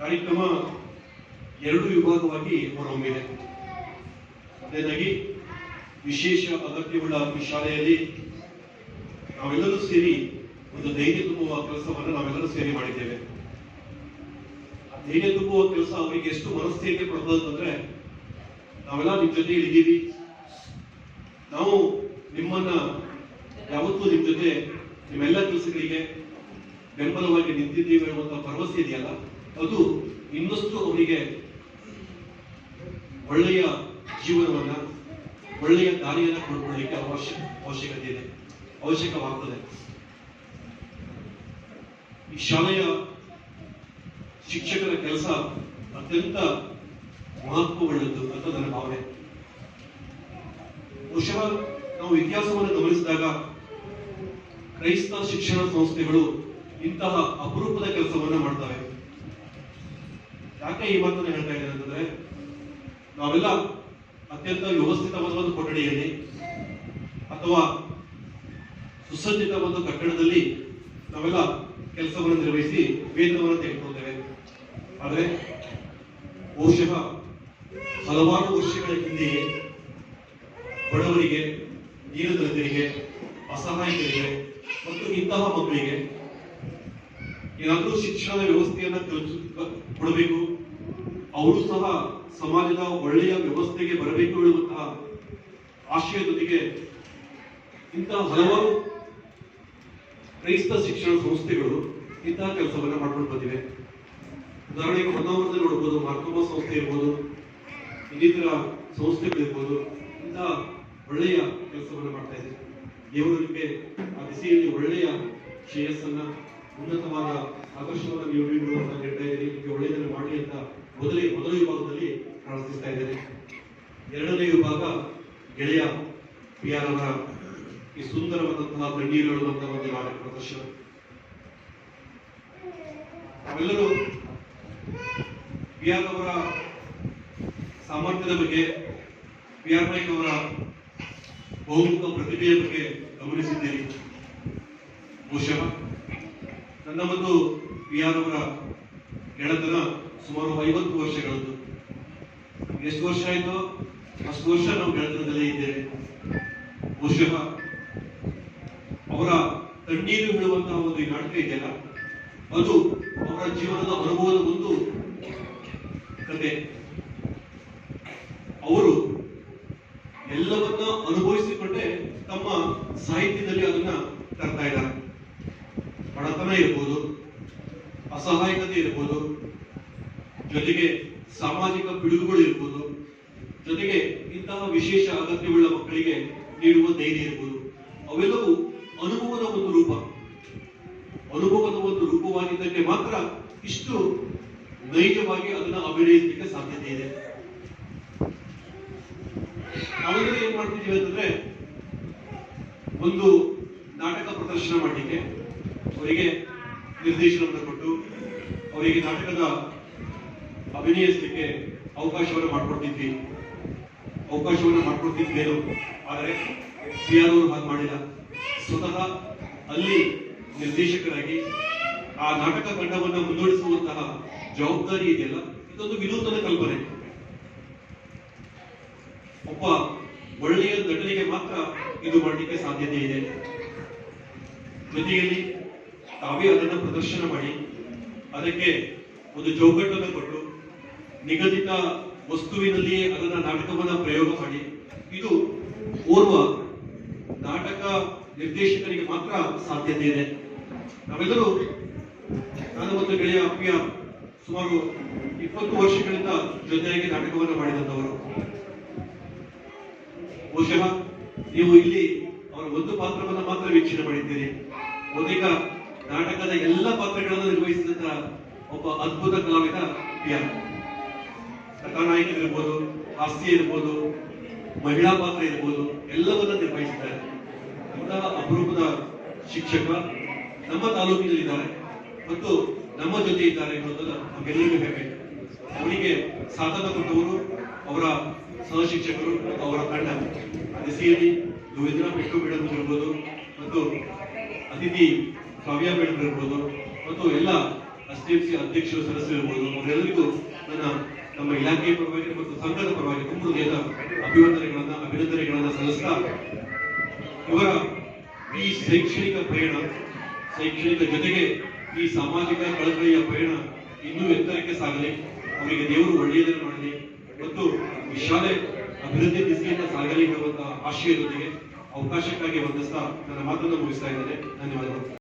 ಕಾರ್ಯಕ್ರಮ ಎರಡು ವಿಭಾಗವಾಗಿ ಹೊರಹೊಮ್ಮಿದೆ. ಅದೇನಾಗಿ ವಿಶೇಷ ಅಗತ್ಯವುಳ್ಳ ಈ ಶಾಲೆಯಲ್ಲಿ ನಾವೆಲ್ಲರೂ ಸೇರಿ ಒಂದು ಧೈರ್ಯ ತುಂಬುವ ಕೆಲಸವನ್ನು ನಾವೆಲ್ಲರೂ ಸೇರಿ ಮಾಡಿದ್ದೇವೆ. ಧೈರ್ಯ ತುಂಬುವ ಕೆಲಸ ಅವರಿಗೆ ಎಷ್ಟು ಮನಸ್ಥೈರ್ಯ ಅಂತಂದ್ರೆ ನಾವೆಲ್ಲ ನಿಮ್ ಜೊತೆ ಇದ್ದೀವಿ. ನಾವು ನಿಮ್ಮನ್ನ ಯಾವತ್ತೂ ನಿಮ್ ಜೊತೆ ನಿಮ್ಮೆಲ್ಲ ಕೆಲಸಗಳಿಗೆ ಬೆಂಬಲವಾಗಿ ನಿಂತಿದ್ದೀವಿ ಅನ್ನುವಂಥ ಭರವಸೆ ಇದೆಯಲ್ಲ? ಅದು ಇನ್ನಷ್ಟು ಅವರಿಗೆ ಒಳ್ಳೆಯ ಜೀವನವನ್ನ, ಒಳ್ಳೆಯ ದಾರಿಯನ್ನ ಕೊಡ್ಕೊಳ್ಳಿಕ್ಕೆ ಅವಶ್ಯ, ಅವಶ್ಯಕತೆ ಇದೆ, ಅವಶ್ಯಕವಾಗ್ತದೆ. ಈ ಶಾಲೆಯ ಶಿಕ್ಷಕರ ಕೆಲಸ ಅತ್ಯಂತ ಮಹತ್ವವುಳ್ಳದ್ದು ಅಂತ ನನ್ನ ಭಾವನೆ. ಬಹುಶಃ ನಾವು ಇತಿಹಾಸವನ್ನು ಗಮನಿಸಿದಾಗ ಕ್ರೈಸ್ತ ಶಿಕ್ಷಣ ಸಂಸ್ಥೆಗಳು ಇಂತಹ ಅಪರೂಪದ ಕೆಲಸವನ್ನ ಮಾಡ್ತವೆ. ಯಾಕೆ ಈ ಮಾತನ್ನು ಹೇಳ್ತಾ ಇದ್ದೇನೆ ಅಂತಂದ್ರೆ, ನಾವೆಲ್ಲ ಅತ್ಯಂತ ವ್ಯವಸ್ಥಿತವಾದ ಒಂದು ಕೊಠಡಿಯಲ್ಲಿ ಅಥವಾ ಸುಸಜ್ಜಿತ ಒಂದು ಕಟ್ಟಡದಲ್ಲಿ ನಾವೆಲ್ಲ ಕೆಲಸವನ್ನು ನಿರ್ವಹಿಸಿ ವೇತನವನ್ನು ತೆಗೆದುಕೊಳ್ತೇವೆ ಆದರೆ ಬಹುಶಃ ಹಲವಾರು ವರ್ಷಗಳ ಹಿಂದೆಯೇ ಬಡವರಿಗೆ ದೀನದಲಿತರಿಗೆ ಅಸಹಾಯಕರಿಗೆ ಮತ್ತು ಇಂತಹ ಮಕ್ಕಳಿಗೆ ಏನಾದರೂ ಶಿಕ್ಷಣದ ವ್ಯವಸ್ಥೆಯನ್ನು ಕಲ್ಪಿಸ ಕೊಡಬೇಕು. ಅವರು ಸಹ ಸಮಾಜದ ಒಳ್ಳೆಯ ವ್ಯವಸ್ಥೆಗೆ ಬರಬೇಕು ಎನ್ನುವಂತಹ ಆಶಯದೊಂದಿಗೆ ಇಂತಹ ಹಲವಾರು ಕ್ರೈಸ್ತ ಶಿಕ್ಷಣ ಸಂಸ್ಥೆಗಳು ಇಂತಹ ಕೆಲಸವನ್ನು ಮಾಡ್ಕೊಂಡು ಬಂದಿವೆ. ಉದಾಹರಣೆಗೆ ಹೊನ್ನಾವರದಲ್ಲಿ ನೋಡ್ಬೋದು, ಮಾರ್ಕೋಮ ಸಂಸ್ಥೆ ಇರ್ಬೋದು, ಇನ್ನಿತರ ಸಂಸ್ಥೆಗಳಿರ್ಬೋದು, ಇಂತಹ ಒಳ್ಳೆಯ ಕೆಲಸವನ್ನು ಮಾಡ್ತಾ ಇದೆ. ದೇವರು ನಿಮಗೆ ಆ ದಿಸೆಯಲ್ಲಿ ಒಳ್ಳೆಯ ಶ್ರೇಯಸ್ಸನ್ನ, ಉನ್ನತವಾದ ಆದರ್ಶವನ್ನು ನೀವು ನೀಡುವಂತ ಹೇಳ್ತಾ ಇದ್ದೀರಿ ನಿಮಗೆ ಒಳ್ಳೆಯದನ್ನು ಮಾಡಿ ಅಂತ ಮೊದಲೇ ಮೊದಲ ವಿಭಾಗದಲ್ಲಿ ಪ್ರಾರ್ಥಿಸ್ತಾ ಇದ್ದೇನೆ. ಎರಡನೇ ವಿಭಾಗ ಗೆಳೆಯ ಪಿ ಆರ್ ಅವರ ಈ ಸುಂದರವಾದಂತಹ ಕಣ್ಣೀರು ಹೇಳುವಂತಹ ಒಂದು ನಾಟಕ ಪ್ರದರ್ಶನ. ನಾವೆಲ್ಲರೂ ಪಿ ಆರ್ ಅವರ ಸಾಮರ್ಥ್ಯದ ಬಗ್ಗೆ ಪಿ ಆರ್ ನಾಯ್ಕ ಅವರ ಬಹುಮುಖ ಪ್ರತಿಭೆಯ ಬಗ್ಗೆ ಗಮನಿಸಿದ್ದೀರಿ. ಬಹುಶಃ. ನನ್ನ ಮತ್ತು ಪಿ ಆರ್ ಅವರ ಗೆಳತನ ಸುಮಾರು ಐವತ್ತು ವರ್ಷಗಳದ್ದು. ಎಷ್ಟು ವರ್ಷ ಆಯ್ತು? ಅಷ್ಟು ವರ್ಷ ನಾವು ಗೆಳೆತನದಲ್ಲೇ ಇದ್ದೇವೆ. ಬಹುಶಃ ಅವರ ಕಣ್ಣೀರು ಹೇಳುವಂತಹ ಒಂದು ನಾಟಕ ಇದೆಯಲ್ಲ, ಅದು ಅವರ ಜೀವನದ ಅನುಭವದ ಒಂದು ಕತೆ. ಅವರು ಎಲ್ಲವನ್ನ ಅನುಭವಿಸಿಕೊಂಡೆ ತಮ್ಮ ಸಾಹಿತ್ಯದಲ್ಲಿ ಅದನ್ನ ತರ್ತಾ ಇದ್ದಾರೆ. ಬಡತನ ಇರ್ಬೋದು, ಅಸಹಾಯಕತೆ ಇರ್ಬೋದು ಜೊತೆಗೆ ಸಾಮಾಜಿಕ ಪಿಡುಗುಗಳು ಇರ್ಬೋದು, ಜೊತೆಗೆ ಇಂತಹ ವಿಶೇಷ ಅಗತ್ಯವುಳ್ಳ ಮಕ್ಕಳಿಗೆ ನೀಡುವ ಧೈರ್ಯ ಇರ್ಬೋದು. ಅವೆಲ್ಲವೂ ಅನುಭವದ ಒಂದು ರೂಪ. ಅನುಭವದ ಒಂದು ರೂಪವಾಗಿದ್ದಕ್ಕೆ ಮಾತ್ರ ಇಷ್ಟು ನೈಜವಾಗಿ ಅದನ್ನ ಅಭಿನಯಿಸಲಿಕ್ಕೆ ಸಾಧ್ಯತೆ ಇದೆ. ನಾವೆಲ್ಲರೂ ಏನ್ ಮಾಡ್ತಿದ್ದೀವಿ ಅಂತಂದ್ರೆ ಒಂದು ನಾಟಕ ಪ್ರದರ್ಶನ ಮಾಡಲಿಕ್ಕೆ, ಅವರಿಗೆ ನಿರ್ದೇಶನವನ್ನು ಕೊಟ್ಟು, ಅವರಿಗೆ ನಾಟಕದ ಅಭಿನಯಿಸಲಿಕ್ಕೆ ಅವಕಾಶವನ್ನು ಮಾಡಿಕೊಡ್ತಿದ್ವಿ. ಅವಕಾಶವನ್ನು ಮಾಡಿಕೊಡ್ತಿದ್ವೇನು ಆದರೆ ಸಿ ಆರ್ ಅವರು ಹಾಗೆ ಮಾಡಿಲ್ಲ. ಸ್ವತಃ ಅಲ್ಲಿ ನಿರ್ದೇಶಕರಾಗಿ ಆ ನಾಟಕ ತಂಡವನ್ನು ಮುಂದುವರಿಸುವಂತಹ ಜವಾಬ್ದಾರಿ ಇದೆಯಲ್ಲ? ಇದೊಂದು ವಿನೂತನ ಕಲ್ಪನೆ. ಒಬ್ಬ ಒಳ್ಳೆಯ ನಟನಿಗೆ ಮಾತ್ರ ಇದು ಮಾಡಲಿಕ್ಕೆ ಸಾಧ್ಯತೆ ಇದೆ. ಜೊತೆಯಲ್ಲಿ ತಾವೇ ಅದನ್ನು ಪ್ರದರ್ಶನ ಮಾಡಿ, ಅದಕ್ಕೆ ಒಂದು ಚೌಕಟ್ಟನ್ನು ಕೊಟ್ಟು ನಿಗದಿತ ವಸ್ತುವಿನಲ್ಲಿಯೇ ಅದರ ನಾಟಕವನ್ನ ಪ್ರಯೋಗ ಮಾಡಿ. ಇದು ಓರ್ವ ನಾಟಕ ನಿರ್ದೇಶಕರಿಗೆ ಮಾತ್ರ ಸಾಧ್ಯತೆ ಇದೆ. ನಾವೆಲ್ಲರೂ ನಾನು ಮತ್ತು ಗೆಳೆಯ ಅಪ್ಪಿಯ ಸುಮಾರು ಇಪ್ಪತ್ತು ವರ್ಷಗಳಿಂದ ಜೊತೆಯಾಗಿ ನಾಟಕವನ್ನು ಮಾಡಿದಂಥವರು. ಬಹುಶಃ ನೀವು ಇಲ್ಲಿ ಅವರ ಒಂದು ಪಾತ್ರವನ್ನು ಮಾತ್ರ ವೀಕ್ಷಣೆ ಮಾಡಿದ್ದೀರಿ. ಬಹುತೇಕ ನಾಟಕದ ಎಲ್ಲ ಪಾತ್ರಗಳನ್ನು ನಿರ್ವಹಿಸಿದಂತಹ ಒಬ್ಬ ಅದ್ಭುತ ಕಲಾವಿದ ಆರ್ ಕಥಾನಾಯಕರಿರ್ಬೋದು ಆಸ್ತಿ ಇರ್ಬೋದು, ಮಹಿಳಾ ಪಾತ್ರ ಇರ್ಬೋದು, ಎಲ್ಲವನ್ನ ನಿರ್ವಹಿಸಿದ್ದಾರೆ. ಇಂತಹ ಅಪರೂಪದ ಶಿಕ್ಷಕ ನಮ್ಮ ತಾಲೂಕಿನಲ್ಲಿದ್ದಾರೆ ಮತ್ತು ನಮ್ಮ ಜೊತೆ ಇದ್ದಾರೆ ಅನ್ನೋದನ್ನ ನಮಗೆಲ್ಲರಿಗೂ ಹೇಳಬೇಕು. ಅವರಿಗೆ ಸಾಧನ ಕೊಟ್ಟವರು ಅವರ ಸಹ ಶಿಕ್ಷಕರು ಮತ್ತು ಅವರ ತಂಡ. ದಿಸಿಯಲ್ಲಿ ಗೋವಿಂದ್ರ ಪೆಟ್ಟು ಮೇಡಮ್ ಇರ್ಬೋದು ಮತ್ತು ಅತಿಥಿ ಕಾವ್ಯ ಮೇಡಮ್ ಇರ್ಬೋದು ಮತ್ತು ಎಲ್ಲ ಎಸ್ಡಿಎಂಸಿ ಅಧ್ಯಕ್ಷರು ಸದಸ್ಯರು ಇರ್ಬೋದು, ಅವರೆಲ್ಲರಿಗೂ ನನ್ನ ನಮ್ಮ ಇಲಾಖೆಯ ಪರವಾಗಿ ಮತ್ತು ಸಂಘದ ಪರವಾಗಿ ದೇಹದ ಅಭಿವಂದನೆಗಳನ್ನ, ಅಭಿನಂದನೆಗಳನ್ನ ಸಲ್ಲಿಸ್ತಾ ಇವರ ಈ ಶೈಕ್ಷಣಿಕ ಪಯಣ ಶೈಕ್ಷಣಿಕ ಜೊತೆಗೆ ಈ ಸಾಮಾಜಿಕ ಕಳಕಳಿಯ ಪಯಣ ಇನ್ನೂ ಎತ್ತರಕ್ಕೆ ಸಾಗಲಿ. ಅವರಿಗೆ ದೇವರು ಒಳ್ಳೆಯದನ್ನು ಮಾಡಲಿ ಮತ್ತು ಈ ಶಾಲೆ ಅಭಿವೃದ್ಧಿ ದಿಸೆಯಿಂದ ಸಾಗಲಿ ಎನ್ನುವಂತಹ ಆಶಯದೊಂದಿಗೆ ಅವಕಾಶಕ್ಕಾಗಿ ವಂದಿಸ್ತಾ ನನ್ನ ಮಾತನ್ನು ಮುಗಿಸ್ತಾ ಇದ್ದೇನೆ. ಧನ್ಯವಾದಗಳು.